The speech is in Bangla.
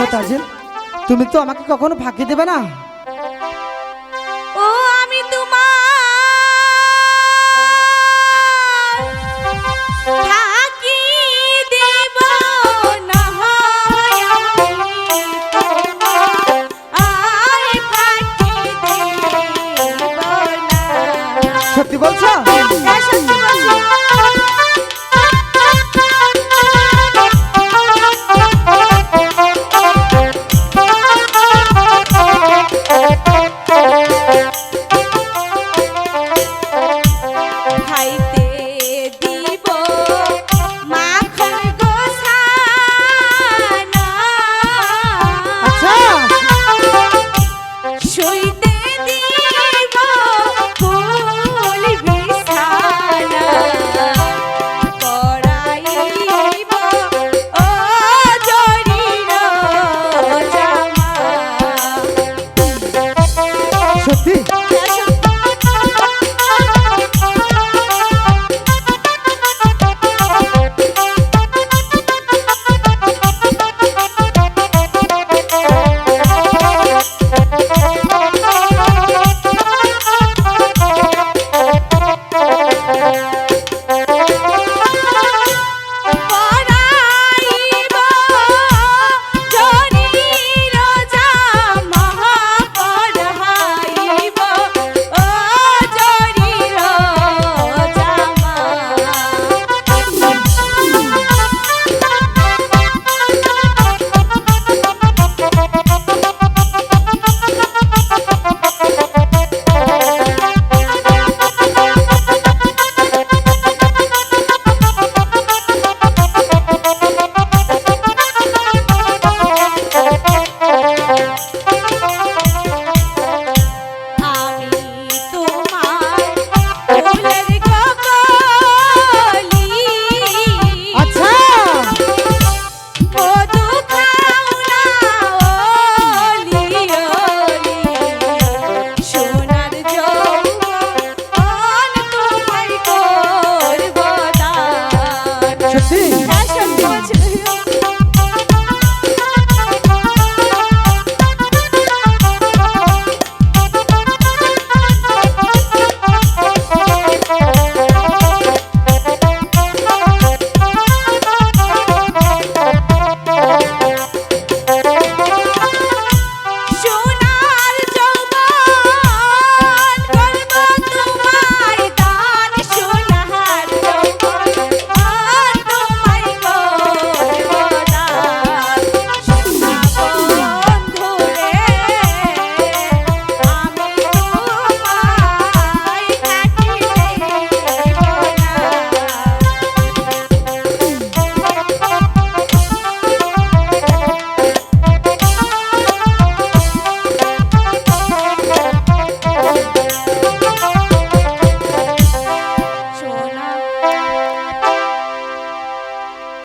শোনো তাজিল তুমি তো আমাকে কখনো ফাঁকি দেবে না। সত্যি বলছো? সত্যি